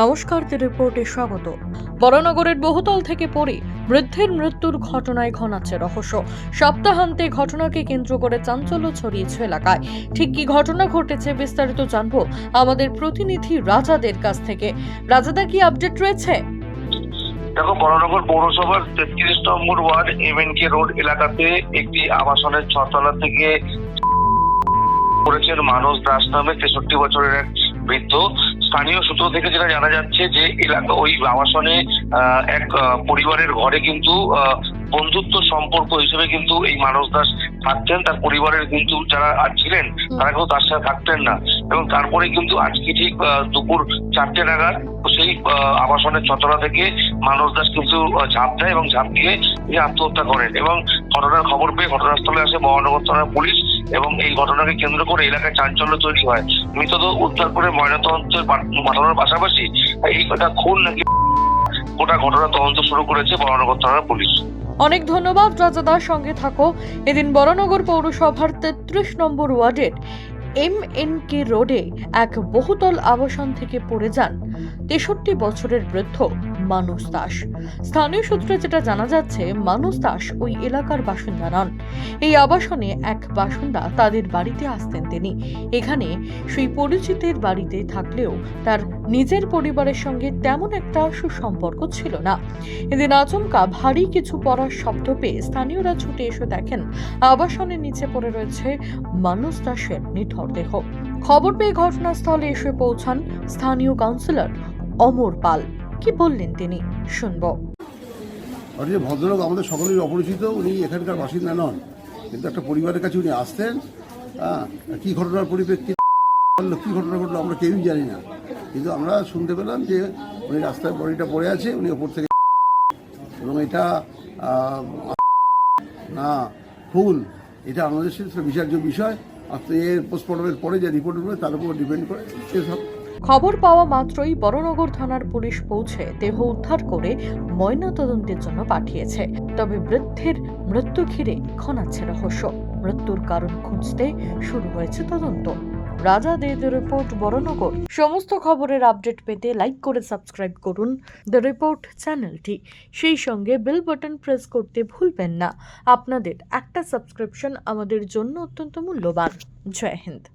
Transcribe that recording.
নমস্কার দি রিপোর্টে স্বাগত। বড়নগরের বহুতল থেকে পড়ে বৃদ্ধের মৃত্যুর ঘটনায় ঘনাচ্ছে রহস্য। সপ্তাহান্তে ঘটনাকে কেন্দ্র করে চাঞ্চল্য ছড়িয়েছে এলাকায়। ঠিক কি ঘটনা ঘটেছে বিস্তারিত জানব আমাদের প্রতিনিধি রাজাদের কাছ থেকে। রাজাদা, কি আপডেট রয়েছে? দেখো, বড়নগর পৌরসভার তেত্রিশ নম্বর ওয়ার্ড এম কে রোড এলাকাতে একটি আবাসনের ছতলা থেকে করেছেন মানস দাস নামে তেষট্টি বছরের এক বৃদ্ধ। স্থানীয় সূত্র থেকে যেটা জানা যাচ্ছে যে এলাকা ওই আবাসনে এক পরিবারের ঘরে কিন্তু বন্ধুত্ব সম্পর্ক হিসেবে কিন্তু এই মানস দাস থাকতেন তার পরিবারের কিন্তু যারা আর ছিলেন তারা কিন্তু তার সাথে থাকতেন না। এবং তারপরে কিন্তু আজকে ঠিক দুপুর চারটে নাগাদ সেই আবাসনের ছতলা থেকে মানস দাস কিন্তু ঝাঁপ দেয় এবং ঝাঁপ দিয়ে তিনি আত্মহত্যা করেন এবং ঘটনার খবর পেয়ে ঘটনাস্থলে আসে মহানগর থানার পুলিশ এবং এই ঘটনাকে কেন্দ্র করে এলাকায় চাঞ্চল্য তৈরি হয়। মৃতদেহ উদ্ধার করে ময়নাতদন্তে পা- পাঠানোর পাশাপাশি এই এটা খুন নাকি গোটা ঘটনা তদন্ত শুরু করেছে মহানগর থানার পুলিশ। অনেক ধন্যবাদ রাজাদার সঙ্গে থাকো। এদিন বড়নগর পৌরসভার তেত্রিশ নম্বর ওয়ার্ডের এম এন কে রোডে এক বহুতল আবাসন থেকে পড়ে যান তেষট্টি বছরের বৃদ্ধ মানুষ দাস। স্থানীয় সূত্রে যেটা জানা যাচ্ছে, মানুষ দাস ওই এলাকার বাসিন্দা নন। এই আবাসনে এক বাসিন্দা তাদের বাড়িতে আসতেন তিনি। এখানে সেই পরিচিতের বাড়িতে থাকলেও তার নিজের পরিবারের সঙ্গে তেমন একটা সুসম্পর্ক ছিল না। এদিন আচমকা ভারী কিছু পড়ার শব্দ পেয়ে স্থানীয়রা ছুটে এসে দেখেন, আবাসনের নিচে পড়ে রয়েছে মানুষ দাসের নিথর দেহ। খবর পেয়ে ঘটনাস্থলে এসে পৌঁছান স্থানীয় কাউন্সিলর অমর পাল। কি বললেন তিনি? শুনব। যে ভদ্রলোক আমাদের সকলের অপরিচিত, উনি এখানকার বাসিন্দা নন, কিন্তু একটা পরিবারের কাছে উনি আসতেন। হ্যাঁ কী ঘটনার পরিপ্রেক্ষিতে কী ঘটনা ঘটলো আমরা কেউই জানি না। কিন্তু আমরা শুনতে পেলাম যে উনি রাস্তায় বডিটা পড়ে আছে, উনি ওপর থেকে এবং এটা না খুন এটা আমাদের সাথে বিচার্য বিষয় পোস্টমর্টমের পরে যে রিপোর্ট উঠবে, তার উপর ডিপেন্ড করে সেসব খবর পাওয়া মাত্রই বড়নগর থানার পুলিশ পৌঁছে দেহ উদ্ধার করে ময়নাতদন্তের জন্য পাঠিয়েছে। তবে বৃদ্ধের মৃত্যু ঘিরে খনাচ্ছে রহস্য। মৃত্যুর কারণ খুঁজতে শুরু হয়েছে তদন্ত। রাজা দে দ্য রিপোর্ট, বড়নগর। সমস্ত খবরের আপডেট পেতে লাইক করে সাবস্ক্রাইব করুন দ্য রিপোর্ট চ্যানেলটি। সেই সঙ্গে বেল বাটন প্রেস করতে ভুলবেন না। আপনাদের একটা সাবস্ক্রিপশন আমাদের জন্য অত্যন্ত মূল্যবান। জয় হিন্দ।